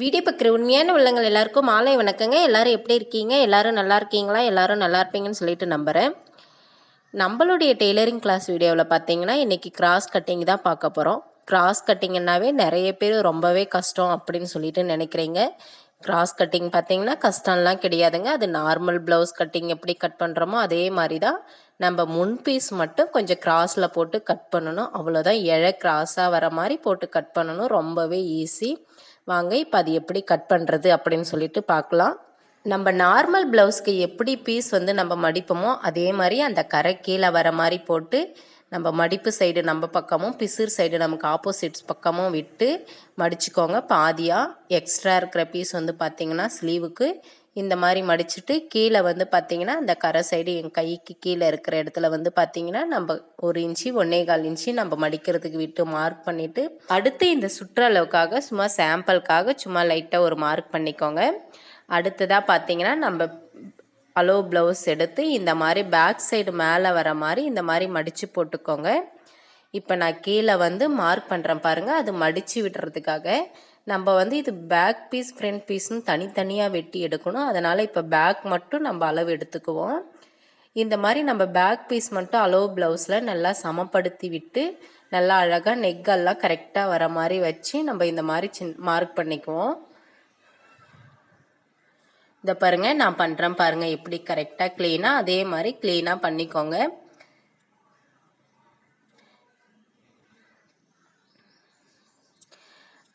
Video பார்க்குற உண்மையான உள்ளங்கள் எல்லாருக்கும் மாலை வணக்கங்க. எல்லாரும் எப்படி இருக்கீங்க? எல்லாரும் நல்லா இருக்கீங்களா? எல்லாரும் நல்லா இருப்பீங்கன்னு சொல்லிட்டு நம்புகிறேன் நம்மளுடைய டெய்லரிங் கிளாஸ் வீடியோவில் பார்த்தீங்கன்னா இன்றைக்கி கிராஸ் கட்டிங் தான் பார்க்க போகிறோம் கிராஸ் கட்டிங்னாவே நிறைய பேர் ரொம்பவே கஷ்டம் அப்படின்னு சொல்லிட்டு நினைக்கிறீங்க. கிராஸ் கட்டிங் பார்த்தீங்கன்னா கஷ்டம்லாம் கிடையாதுங்க. அது நார்மல் ப்ளவுஸ் கட்டிங் எப்படி கட் பண்ணுறோமோ அதே மாதிரி தான் நம்ம முன் பீஸ் மட்டும் கொஞ்சம் கிராஸில் போட்டு கட் பண்ணணும். அவ்வளோதான் இழை கிராஸாக வர மாதிரி போட்டு கட் பண்ணணும். ரொம்பவே ஈஸி வாங்க இப்போ அது எப்படி கட் பண்ணுறது அப்படின்னு சொல்லிட்டு பார்க்கலாம் நம்ம நார்மல் ப்ளவுஸ்க்கு எப்படி பீஸ் வந்து நம்ம மடிப்போமோ அதே மாதிரி அந்த கரை கீழே வர மாதிரி போட்டு நம்ம மடிப்பு சைடு நம்ம பக்கமும் பிசிறு சைடு நமக்கு ஆப்போசிட்ஸ் பக்கமும் விட்டு மடிச்சுக்கோங்க. பாதியாக எக்ஸ்ட்ரா இருக்கிற பீஸ் வந்து பார்த்திங்கன்னா ஸ்லீவுக்கு இந்த மாதிரி மடிச்சுட்டு கீழே வந்து பார்த்திங்கன்னா அந்த கரை சைடு என் கைக்கு கீழே இருக்கிற இடத்துல வந்து பார்த்திங்கன்னா நம்ம ஒரு இன்ச்சு ஒன்னே கால் இன்ச்சு நம்ம மடிக்கிறதுக்கு விட்டு மார்க் பண்ணிவிட்டு அடுத்து இந்த சுற்றளவுக்காக சும்மா சாம்பிளுக்காக சும்மா லைட்டாக ஒரு மார்க் பண்ணிக்கோங்க. அடுத்ததாக பார்த்திங்கன்னா நம்ம அலோ ப்ளவுஸ் எடுத்து இந்த மாதிரி பேக் சைடு மேலே வர மாதிரி இந்த மாதிரி மடித்து போட்டுக்கோங்க. இப்போ நான் கீழே வந்து மார்க் பண்ணுறேன் பாருங்கள் அது மடித்து விடுறதுக்காக நம்ம வந்து இது பேக் பீஸ் ஃப்ரண்ட் பீஸ்னு தனித்தனியாக வெட்டி எடுக்கணும். அதனால் இப்போ பேக் மட்டும் நம்ம அளவு எடுத்துக்குவோம். இந்த மாதிரி நம்ம பேக் பீஸ் மட்டும் அளவு ப்ளவுஸில் நல்லா சமப்படுத்தி விட்டு நல்லா அழகாக நெக்கெல்லாம் கரெக்டாக வர மாதிரி வச்சு நம்ம இந்த மாதிரி சின் மார்க் பண்ணிக்குவோம். இந்த பாருங்கள் நான் பண்ணுறேன் பாருங்கள் எப்படி கரெக்டாக க்ளீனாக அதே மாதிரி க்ளீனாக பண்ணிக்கோங்க.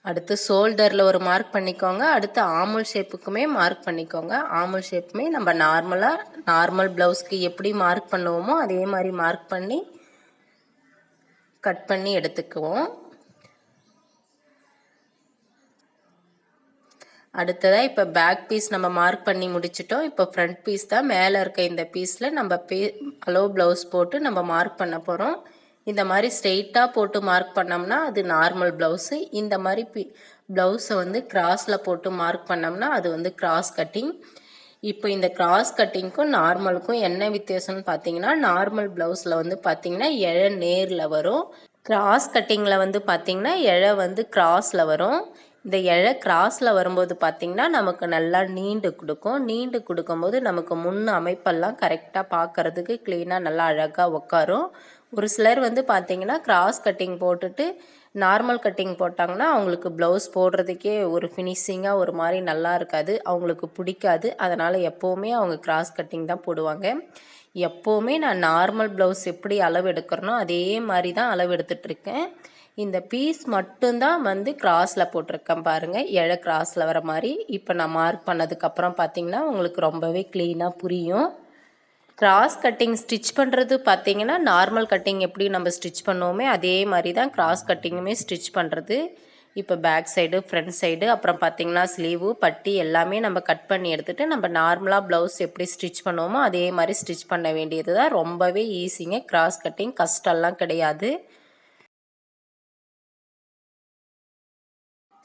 அடுத்து ஷோல்டரில் ஒரு மார்க் பண்ணிக்கோங்க அடுத்து ஆமுல் ஷேப்புக்குமே மார்க் பண்ணிக்கோங்க. ஆமுல் ஷேப்புமே நம்ம நார்மலாக நார்மல் ப்ளவுஸ்க்கு எப்படி மார்க் பண்ணுவோமோ அதே மாதிரி மார்க் பண்ணி கட் பண்ணி எடுத்துக்குவோம். அடுத்ததாக இப்போ பேக் பீஸ் நம்ம மார்க் பண்ணி முடிச்சிட்டோம். இப்போ ஃப்ரண்ட் பீஸ் தான் மேலே இருக்க இந்த பீஸில் நம்ம பே அலோ ப்ளவுஸ் போட்டு நம்ம மார்க் பண்ண போகிறோம் இந்த மாதிரி ஸ்ட்ரெயிட்டாக போட்டு மார்க் பண்ணோம்னா அது நார்மல் ப்ளவுஸு இந்த மாதிரி பி ப்ளவுஸை வந்து கிராஸில் போட்டு மார்க் பண்ணோம்னா அது வந்து கிராஸ் கட்டிங் இப்போ இந்த கிராஸ் கட்டிங்க்கும் நார்மலுக்கும் என்ன வித்தியாசம்னு பார்த்தீங்கன்னா நார்மல் ப்ளவுஸில் வந்து பார்த்தீங்கன்னா இழை நேரில் வரும். கிராஸ் கட்டிங்கில் வந்து பார்த்தீங்கன்னா இழை வந்து கிராஸில் வரும். இந்த இழை கிராஸில் வரும்போது பார்த்திங்கன்னா நமக்கு நல்லா நீண்டு கொடுக்கும். நீண்டு கொடுக்கும்போது நமக்கு முன் அமைப்பெல்லாம் கரெக்டாக பார்க்குறதுக்கு க்ளீனாக நல்லா அழகாக உட்காரும் ஒரு சிலர் வந்து பார்த்திங்கன்னா கிராஸ் கட்டிங் போட்டுட்டு நார்மல் கட்டிங் போட்டாங்கன்னா அவங்களுக்கு ப்ளவுஸ் போடுறதுக்கே ஒரு ஃபினிஷிங்காக ஒரு மாதிரி நல்லா இருக்காது. அவங்களுக்கு பிடிக்காது. அதனால் எப்போவுமே அவங்க கிராஸ் கட்டிங் தான் போடுவாங்க. எப்போவுமே நான் நார்மல் ப்ளவுஸ் எப்படி அளவு எடுக்கிறனோ அதே மாதிரி தான் அளவு எடுத்துகிட்ருக்கேன் இந்த பீஸ் மட்டும்தான் வந்து கிராஸில் போட்டிருக்கேன் பாருங்கள் இழை கிராஸில் வர மாதிரி. இப்போ நான் மார்க் பண்ணதுக்கப்புறம் பார்த்தீங்கன்னா உங்களுக்கு ரொம்பவே க்ளீனாக புரியும். கிராஸ் கட்டிங் ஸ்டிச் பண்ணுறது பார்த்தீங்கன்னா நார்மல் கட்டிங் எப்படி நம்ம ஸ்டிச் பண்ணுவோமே அதே மாதிரி தான் கிராஸ் கட்டிங்குமே ஸ்டிச் பண்ணுறது இப்போ பேக் சைடு ஃப்ரண்ட் சைடு அப்புறம் பார்த்திங்கன்னா ஸ்லீவு பட்டி எல்லாமே நம்ம கட் பண்ணி எடுத்துகிட்டு நம்ம நார்மலாக ப்ளவுஸ் எப்படி ஸ்டிச் பண்ணுவோமோ அதே மாதிரி ஸ்டிச் பண்ண வேண்டியது தான் ரொம்பவே ஈஸிங்க கிராஸ் கட்டிங் கஷ்டம்லாம் கிடையாது.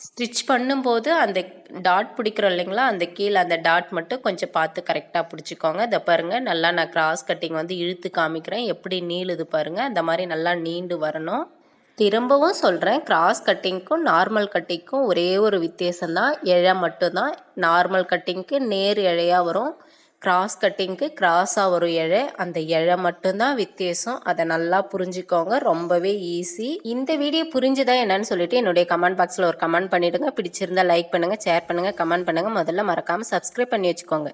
ஸ்டிச் பண்ணும்போது அந்த டாட் பிடிக்கிறோம் இல்லைங்களா? அந்த கீழே அந்த டாட் மட்டும் கொஞ்சம் பார்த்து கரெக்டாக பிடிச்சிக்கோங்க. இதை பாருங்கள் நல்லா நான் கிராஸ் கட்டிங் வந்து இழுத்து காமிக்கிறேன். எப்படி நீளுது பாருங்கள் அந்த மாதிரி நல்லா நீண்டு வரணும். திரும்பவும் சொல்கிறேன் கிராஸ் கட்டிங்க்கும் நார்மல் கட்டிங்க்கும் ஒரே ஒரு வித்தியாசம்தான். இழை மட்டும்தான். நார்மல் கட்டிங்க்கு நேர் இழையாக வரும். கிராஸ் கட்டிங்க்கு கிராஸாக வரும் இழை. அந்த இழை மட்டும்தான் வித்தியாசம். அதை நல்லா புரிஞ்சுக்கோங்க. ரொம்பவே ஈஸி இந்த வீடியோ புரிஞ்சுதா என்னன்னு சொல்லிட்டு என்னுடைய கமெண்ட் பாக்ஸில் ஒரு கமெண்ட் பண்ணிவிடுங்க பிடிச்சிருந்தா லைக் பண்ணுங்கள் ஷேர் பண்ணுங்கள் கமெண்ட் பண்ணுங்கள் முதல்ல மறக்காமல் சப்ஸ்கிரைப் பண்ணி வச்சுக்கோங்க.